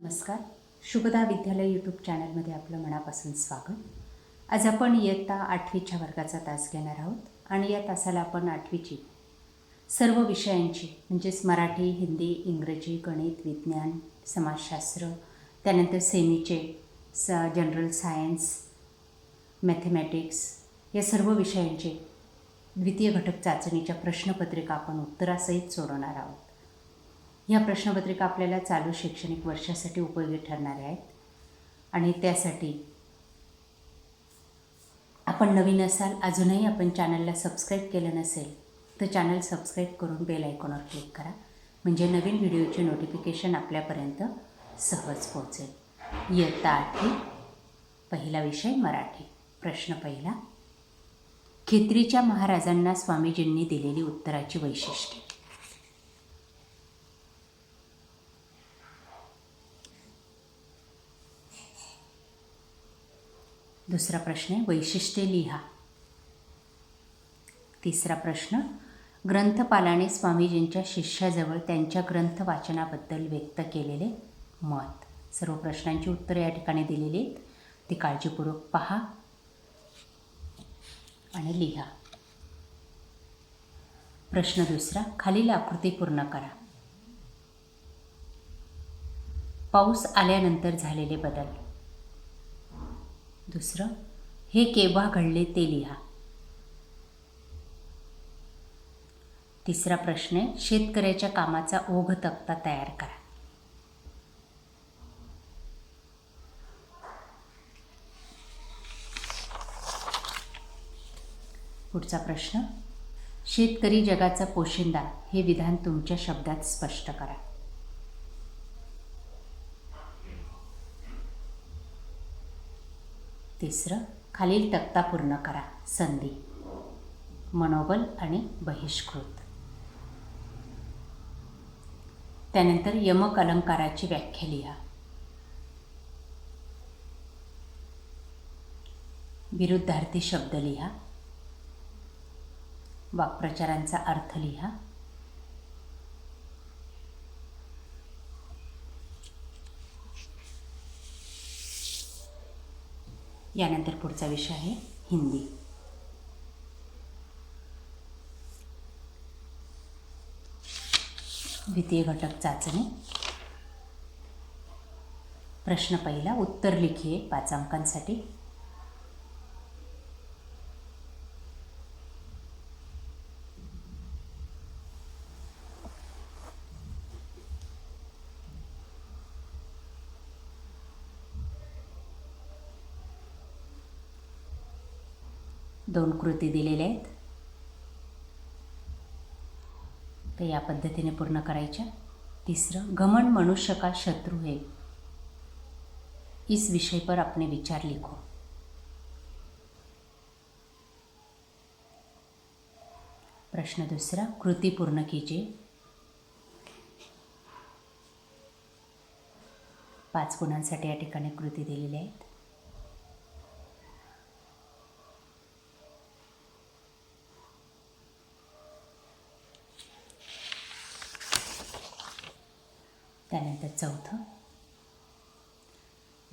नमस्कार. शुभदा विद्यालय यूट्यूब चॅनलमध्ये आपलं मनापासून स्वागत. आज आपण इयत्ता आठवीच्या वर्गाचा तास घेणार आहोत आणि या तासाला आपण आठवीची सर्व विषयांची म्हणजेच मराठी हिंदी इंग्रजी गणित विज्ञान समाजशास्त्र त्यानंतर सेमीचे स जनरल सायन्स मॅथमॅटिक्स या सर्व विषयांचे द्वितीय घटक चाचणीच्या प्रश्नपत्रिका आपण उत्तरासहित सोडवणार आहोत. ह्या प्रश्नपत्रिका आपल्याला चालू शैक्षणिक वर्षासाठी उपयोगी ठरणाऱ्या आहेत. आणि त्यासाठी आपण नवीन असाल अजूनही आपण चॅनलला सबस्क्राईब केलं नसेल तर चॅनल सबस्क्राईब करून बेल आयकॉनवर क्लिक करा. म्हणजे नवीन व्हिडिओचे नोटिफिकेशन आपल्यापर्यंत सहज पोहोचेल. इयत्ता आठवी पहिला विषय मराठी. प्रश्न पहिला खेत्रीच्या महाराजांना स्वामीजींनी दिलेली उत्तराची वैशिष्ट्ये. दुसरा प्रश्न आहे वैशिष्ट्ये लिहा. तिसरा प्रश्न ग्रंथपालाने स्वामीजींच्या शिष्याजवळ त्यांच्या ग्रंथ वाचनाबद्दल व्यक्त केलेले मत. सर्व प्रश्नांची उत्तरे या ठिकाणी दिलेली आहेत. ती काळजीपूर्वक पहा आणि लिहा. प्रश्न दुसरा खालील आकृती पूर्ण करा. पाऊस आल्यानंतर झालेले बदल. दुसरं हे केव्हा घडले ते लिहा. तिसरा प्रश्न आहे शेतकऱ्याच्या कामाचा ओघ तक्ता तयार करा. पुढचा प्रश्न शेतकरी जगाचा पोशिंदा हे विधान तुमच्या शब्दात स्पष्ट करा. तिसरं खालील तक्ता पूर्ण करा. संधी. मनोबल आणि बहिष्कृत. त्यानंतर यमक अलंकाराची व्याख्या लिहा. विरुद्धार्थी शब्द लिहा. वाक्प्रचारांचा अर्थ लिहा. यानंतर पुढचा विषय आहे हिंदी. द्वितीय घटक चाचणी. प्रश्न पहिला उत्तर लिखिये पाच अंकांसाठी दोन कृती दिलेल्या आहेत. तर या पद्धतीने पूर्ण करायच्या. तिसरं घमंड मनुष्य का शत्रु है? इस विषय पर अपने विचार लिखो. प्रश्न दुसरा कृती पूर्ण कीजिए. पाच गुणांसाठी या ठिकाणी कृती दिलेल्या आहेत. त्यानंतर चौथं.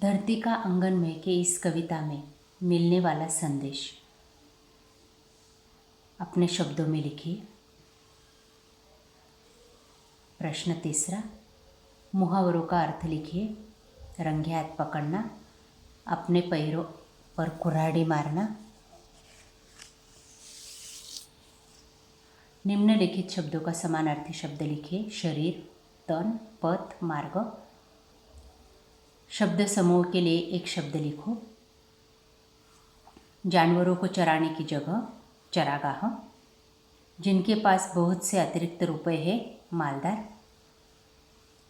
धरती का अंगन में के इस कविता में मिलने वाला संदेश. अपने शब्दों में लिखिए. प्रश्न तीसरा मुहावरों का अर्थ लिखिए. रंगे हाथ पकड़ना अपने पैरों पर कुऱ्हाड़ी मारना. निम्नलिखित शब्दों का समानार्थी शब्द लिखिए. शरीर तन पथ मार्ग. शब्द समूह के लिए एक शब्द लिखो. जानवरों को चराने की जगह चरागाह जिनके पास बहुत से अतिरिक्त रुपए हैं मालदार.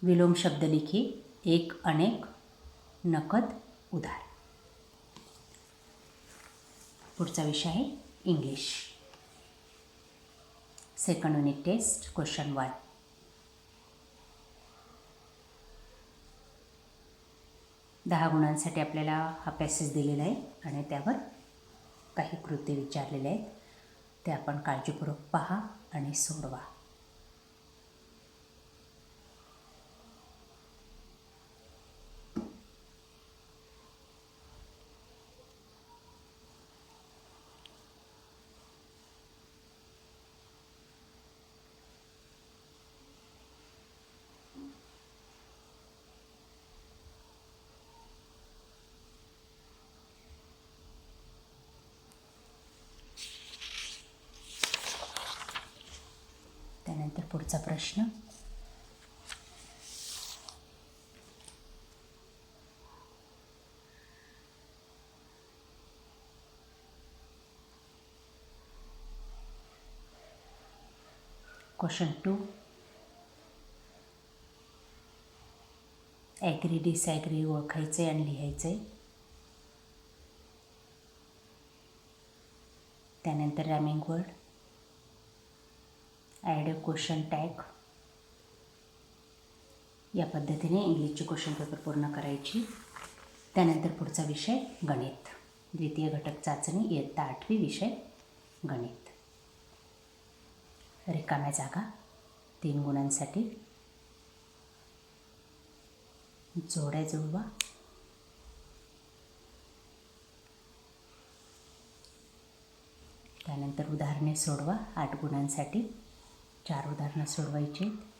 विलोम शब्द लिखिए एक अनेक नकद उधार. पुढचा विषय आहे English. Second unit test question one दहा गुणांसाठी आपल्याला हा पॅसेज दिलेला आहे आणि त्यावर काही कृती विचारलेल्या आहेत. ते आपण काळजीपूर्वक पहा आणि सोडवा. त्यानंतर पुढचा प्रश्न. क्वेश्चन टू ॲग्री डिसॲग्री ओळखायचे आणि लिहायचे त्यानंतर रॅमिंग word add a question tag या पद्धतीने इंग्लिशचे क्वेश्चन पेपर पूर्ण करायची. त्यानंतर पुढचा विषय गणित. द्वितीय घटक चाचणी इयत्ता आठवी विषय गणित. रिकाम्या जागा तीन गुणांसाठी. जोड्या जुळवा. त्यानंतर उदाहरणे सोडवा आठ गुणांसाठी. चार उदाहरणं सोडवायची.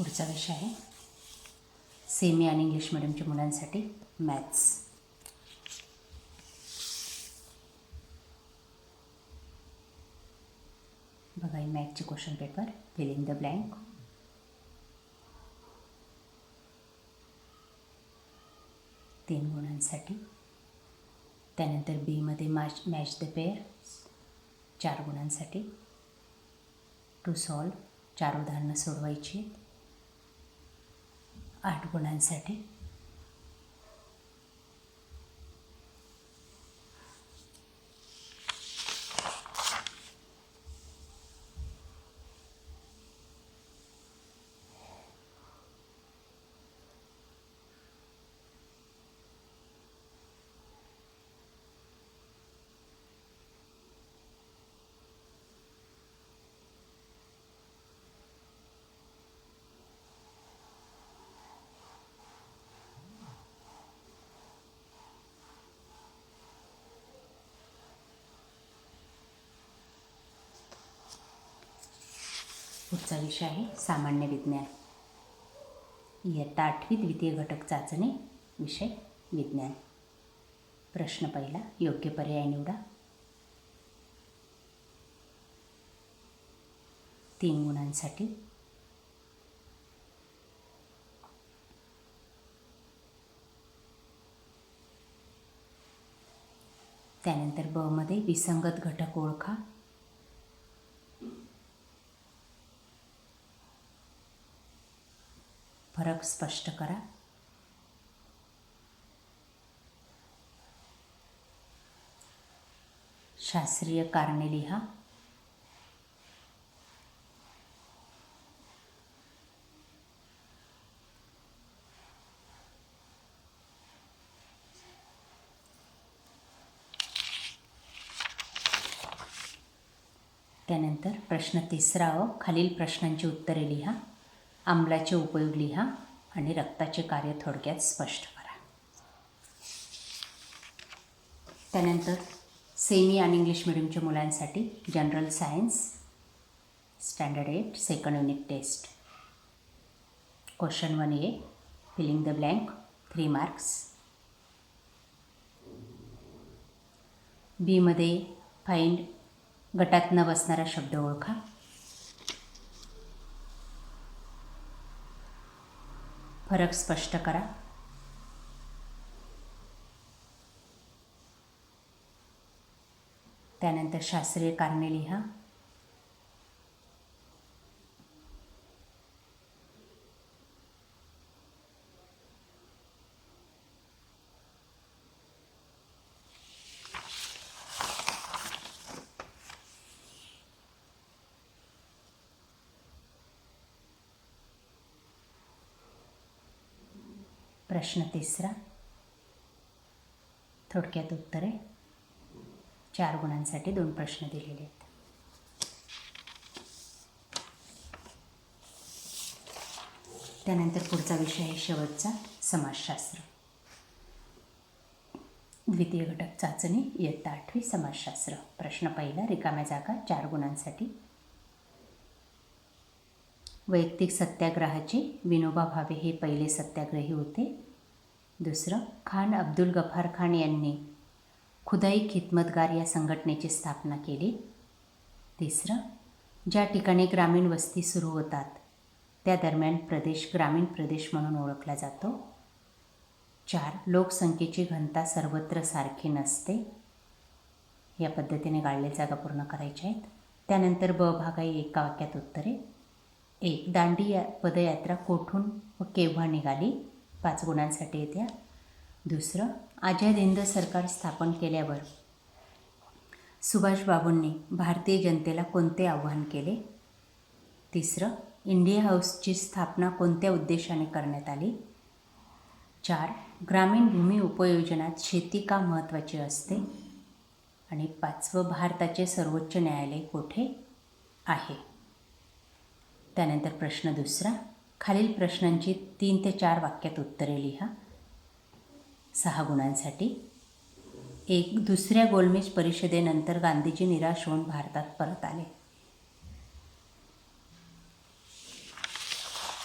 पुढचा विषय आहे. सेमी आणि इंग्लिश मिडियमच्या मुलांसाठी मॅथ्स. बघा ही मॅथचे question paper. Filling the blank. तीन गुणांसाठी. त्यानंतर बीमध्ये मॅच मॅच द पेअर चार गुणांसाठी. टू सॉल्व चार उदाहरणं सोडवायची. आठ गुणांसाठी पुढचा विषय आहे सामान्य विज्ञान. इयत्ता आठवी द्वितीय घटक चाचणी विषय विज्ञान. प्रश्न पहिला योग्य पर्याय निवडा. तीन गुणांसाठी. त्यानंतर ब मध्ये विसंगत घटक ओळखा. फरक स्पष्ट करा. शास्त्रीय कारणे लिहा. त्यानंतर प्रश्न तिसरा खालील प्रश्नांची उत्तरे लिहा. आम्लाचे उपयोग लिहा आणि रक्ताचे कार्य थोडक्यात स्पष्ट करा. त्यानंतर सेमी आणि इंग्लिश मिडियमच्या मुलांसाठी general science standard eight second unit test question one A filling the blank three marks बीमध्ये फाइंड गटात न बसणारा शब्द ओळखा. फरक स्पष्ट करा. त्यानंतर शास्त्रीय कारणे लिहा. प्रश्न तिसरा. थोडक्यात उत्तरे. चार गुणांसाठी दोन प्रश्न दिलेले आहेत. त्यानंतर पुढचा विषय आहे शेवटचा समाजशास्त्र. द्वितीय घटक चाचणी इयत्ता आठवी समाजशास्त्र. प्रश्न पहिला रिकाम्या जागा चार गुणांसाठी वैयक्तिक सत्याग्रहाचे विनोबा भावे हे पहिले सत्याग्रही होते. दुसरं खान अब्दुल गफार खान यांनी खुदाई खिदमतगार या संघटनेची स्थापना केली. तिसरं ज्या ठिकाणी ग्रामीण वस्ती सुरू होतात त्या दरम्यान प्रदेश ग्रामीण प्रदेश म्हणून ओळखला जातो. चार लोकसंख्येची घनता सर्वत्र सारखी नसते. या पद्धतीने गाळले जागा पूर्ण करायच्या आहेत. त्यानंतर ब भाग आहे एका वाक्यात उत्तरे. एक दांडी या पदयात्रा कोठून व केव्हा निघाली? पाच गुणांसाठी येत्या. दुसरं आझाद हिंद सरकार स्थापन केल्यावर सुभाषबाबूंनी भारतीय जनतेला कोणते आव्हान केले? तिसरं इंडिया हाऊसची स्थापना कोणत्या उद्देशाने करण्यात आली? चार ग्रामीण भूमी उपयोजनात शेती का महत्त्वाची असते? आणि पाचवं भारताचे सर्वोच्च न्यायालय कोठे आहे? त्यानंतर प्रश्न दुसरा. खालील प्रश्नांची तीन ते चार वाक्यात उत्तरे लिहा. सहा गुणांसाठी. एक दुसऱ्या गोलमेज परिषदेनंतर गांधीजी निराश होऊन भारतात परत आले.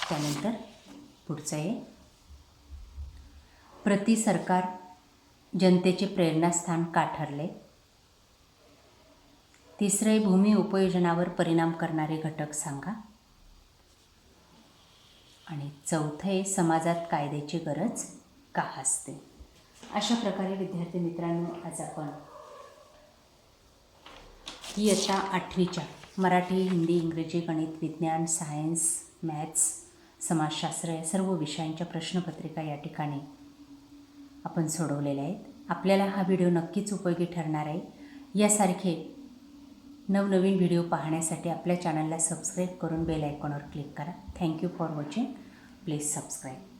त्यानंतर पुढचं आहे प्रति सरकार जनतेचे प्रेरणास्थान का ठरले तिसरे भूमी उपयोजनावर परिणाम करणारे घटक सांगा. आणि चौथं आहे समाजात कायद्याची गरज का असते अशा प्रकारे विद्यार्थी मित्रांनो आज आपण इयत्ता आठवीच्या मराठी हिंदी इंग्रजी गणित विज्ञान सायन्स मॅथ्स समाजशास्त्र या सर्व विषयांच्या प्रश्नपत्रिका या ठिकाणी आपण सोडवलेल्या आहेत. आपल्याला हा व्हिडिओ नक्कीच उपयोगी ठरणार आहे. यासारखे नवनवीन व्हिडिओ पाहण्यासाठी आपल्या चॅनलला सबस्क्राईब करून बेल आयकॉनवर क्लिक करा. Thank you for watching please subscribe